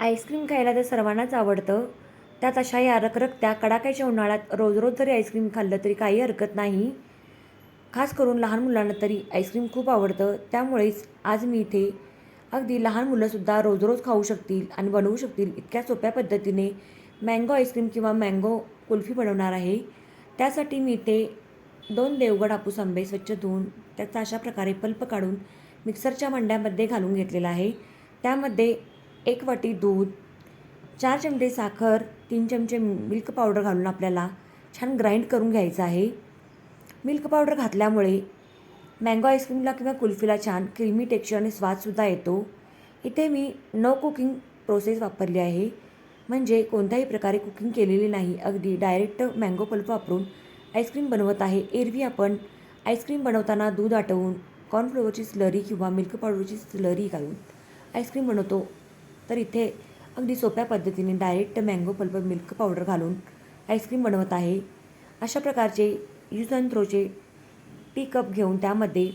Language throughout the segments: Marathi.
आईस्क्रीम खायला तर सर्वांनाच आवडतं. त्यात अशा या रखरखत्या कडाक्याच्या उन्हाळ्यात रोज रोज जरी आईस्क्रीम खाल्लं तरी काही हरकत नाही. खास करून लहान मुलांना तरी आईस्क्रीम खूप आवडतं. त्यामुळेच आज मी इथे अगदी लहान मुलंसुद्धा रोज रोज खाऊ शकतील आणि बनवू शकतील इतक्या सोप्या पद्धतीने मँगो आईस्क्रीम किंवा मँगो कुल्फी बनवणार आहे. त्यासाठी मी इथे दोन देवगड हापूस आंबे स्वच्छ धुवून त्याचा अशा प्रकारे पल्प काढून मिक्सरच्या मंड्यामध्ये घालून घेतलेला आहे. त्यामध्ये एक वाटी दूध चार चमचे साखर तीन चमचे मिल्क पावडर घालून आपल्याला छान ग्राइंड करून घ्यायचं आहे. मिल्क पावडर घातल्यामुळे मँगो आईस्क्रीमला किंवा कुल्फीला छान क्रीमी टेक्स्चर आणि स्वादसुद्धा येतो. इथे मी नो कुकिंग प्रोसेस वापरली आहे. म्हणजे कोणत्याही प्रकारे कुकिंग केलेली नाही. अगदी डायरेक्ट मँगो पल्प वापरून आईस्क्रीम बनवत आहे. एरवी आपण आईस्क्रीम बनवताना दूध आटवून कॉर्नफ्लोअरची स्लरी किंवा मिल्क पावडरची स्लरी घालून आईस्क्रीम बनवतो. तर इथे अगदी सोप्या पद्धतीने direct mango pulp milk powder घालून आईस्क्रीम बनवत आहे. अशा प्रकारचे यूज अँड थ्रोचे टी कप घेऊन त्यामध्ये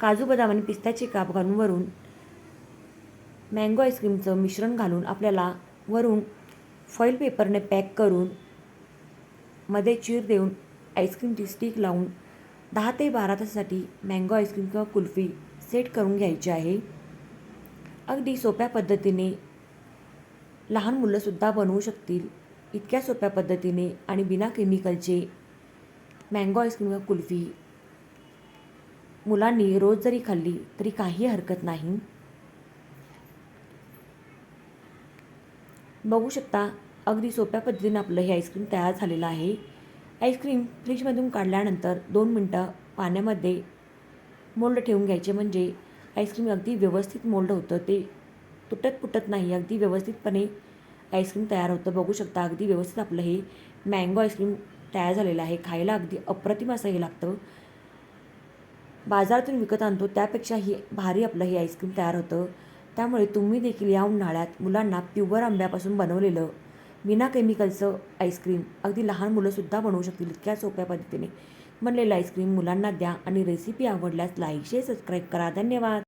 काजू बदाम आणि पिस्त्याचे काप घालून वरून मँगो आईस्क्रीमचं मिश्रण घालून आपल्याला वरून फॉईल पेपरने पॅक करून मध्ये चीर देऊन आईस्क्रीमची स्टिक लावून दहा ते बारा तासासाठी मँगो आईस्क्रीम किंवा कुल्फी सेट करून घ्यायची आहे. अगदी सोप्या पद्धतीने लहान मुलंसुद्धा बनवू शकतील. इतक्या सोप्या पद्धतीने आणि बिना केमिकलचे मँगो आईस्क्रीम किंवा कुल्फी. मुलांनी रोज जरी खाल्ली तरी काही हरकत नाही. बघू शकता अगदी सोप्या पद्धतीने आपलं हे आईस्क्रीम तयार झालेलं आहे. आईस्क्रीम फ्रीजमधून काढल्यानंतर दोन मिनटं पाण्यामध्ये मोल्ड ठेवून घ्यायचे म्हणजे आईस्क्रीम अगदी व्यवस्थित मोल्ड होतं. ते तुटत फुटत नाही. अगदी व्यवस्थितपणे आईस्क्रीम तयार होतं. बघू शकता अगदी व्यवस्थित आपलं हे मँगो आईस्क्रीम तयार झालेलं आहे. खायला अगदी अप्रतिम असं हे लागतं. बाजारातून विकत आणतो. त्यापेक्षा ही भारी आपलं हे आईस्क्रीम तयार होतं. त्यामुळे तुम्ही देखील या उन्हाळ्यात मुलांना प्युअर आंब्यापासून बनवलेलं विना केमिकलचं आईस्क्रीम अगदी लहान मुलंसुद्धा बनवू शकतील इतक्या सोप्या पद्धतीने. बनलेलं आईस्क्रीम मुलांना द्या आणि रेसिपी आवडल्यास लाईक शेअर सबस्क्राईब करा. धन्यवाद!